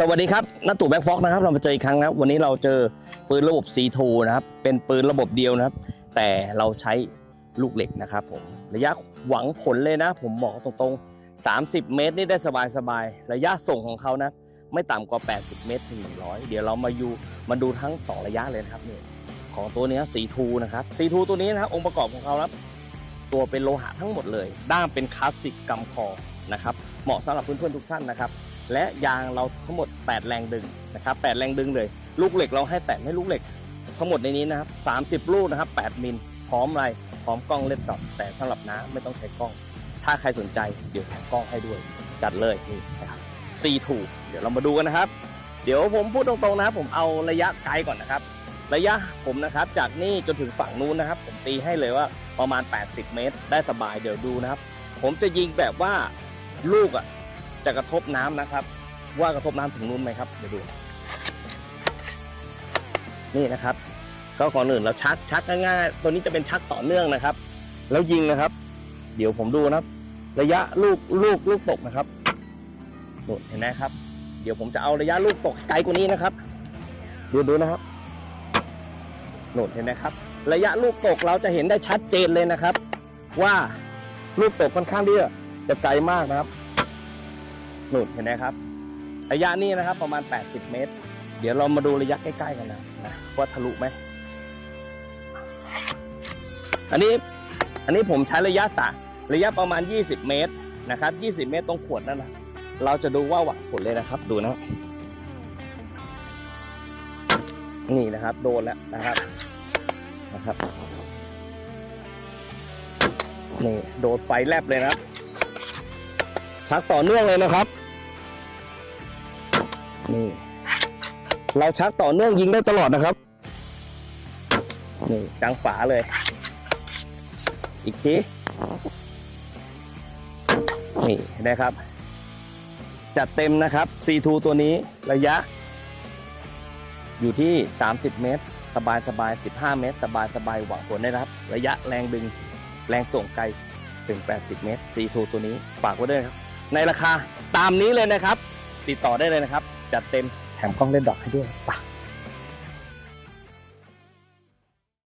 สวัสดีครับนัตู่แบ็กฟ็อกนะครับเรามาเจออีกครั้งนะครับวันนี้เราเจอปืนระบบ C2 นะครับ เป็นปืนระบบเดียวนะครับ แต่เราใช้ลูกเหล็กนะครับผมระยะหวังผลเลยนะ ผมบอกตรงๆ 30 เมตรนี่ได้สบายๆ ระยะส่งของเขานะ ไม่ต่ำกว่า 80 เมตรถึง 100 เดี๋ยวเรามาอยู่มาดูทั้ง 2 ระยะเลยนะครับนี่ของตัวนี้ย C2 นะครับ C2 ตัวนี้นะครับองค์ประกอบของเขาครับ ตัวเป็นโลหะทั้งหมดเลย ด้ามเป็นคลาสสิกกำคอนะครับเหมาะสำหรับเพื่อนๆทุกท่านนะครับ และยางเราทั้งหมด 8 แรงดึงนะครับ8แรงดึงเลย ลูกเหล็กเราให้แตะไม่ลูกเหล็ก ทั้งหมดในนี้นะครับ30 ลูกนะครับ8มิลพร้อมอะไรพร้อมกล้องเล่นดอทแต่สำหรับน้าไม่ต้องใช้กล้อง ถ้าใครสนใจเดี๋ยวแถมกล้องให้ด้วย จัดเลยนี่นะครับ C2 เดี๋ยวเรามาดูกันนะครับ เดี๋ยวผมพูดตรงๆนะครับ ผมเอาระยะไกลก่อนนะครับ ระยะผมนะครับ จากนี่จนถึงฝั่งนู้นนะครับ ผมตีให้เลยว่าประมาณ 80 เมตร ได้สบายเดี๋ยวดูนะครับ ผมจะยิงแบบว่าลูกอะ จะกระทบน้ำนะครับ ว่ากระทบน้ำถึงนู้นไหมครับเดี๋ยวดู นี่นะครับ ก็ก่อนอื่นเราชักชักง่ายๆตัวนี้จะเป็นชักต่อเนื่องนะครับ แล้วยิงนะครับ เดี๋ยวผมดูนะครับ ระยะลูกลูกลูกตกนะครับนู่นเห็นไหมครับ เดี๋ยวผมจะเอาระยะลูกตกไกลกว่านี้นะครับดูดูนะครับนู่นเห็นไหมครับ ระยะลูกตกเราจะเห็นได้ชัดเจนเลยนะครับ ว่าลูกตกค่อนข้างที่จะไกลมากนะครับ นู่นเห็นไหมครับ ระยะนี้นะครับ ประมาณ 80 เมตร เดี๋ยวเรามาดูระยะใกล้ๆกันนะนะว่าทะลุไหม อันนี้อันนี้ผมใช้ระยะสาระยะประมาณ 20 เมตรนะครับ 20 เมตรตรงขวดนั่นนะเราจะดูว่าหวังผลเลยนะครับดูนะ นี่นะครับ โดนแล้วนะครับนะครับนี่โดนไฟแลบเลยนะครับ ชักต่อเนื่องเลยนะครับนี่เราชักต่อเนื่องยิงได้ตลอดนะครับนี่กลางฝาเลย อีกทีนี่นะครับ จัดเต็มนะครับ C2 ตัวนี้ระยะ อยู่ที่ 30 เมตร สบายสบาย 15 เมตร สบายสบายหวังผลได้ครับ ระยะแรงดึงแรงส่งไกลถึง 80 เมตร C2 ตัวนี้ฝากไว้ด้วยครับ ในราคาตามนี้เลยนะครับ ติดต่อได้เลยนะครับ จัดเต็มแถมกล้องเล่นดอกให้ด้วยไป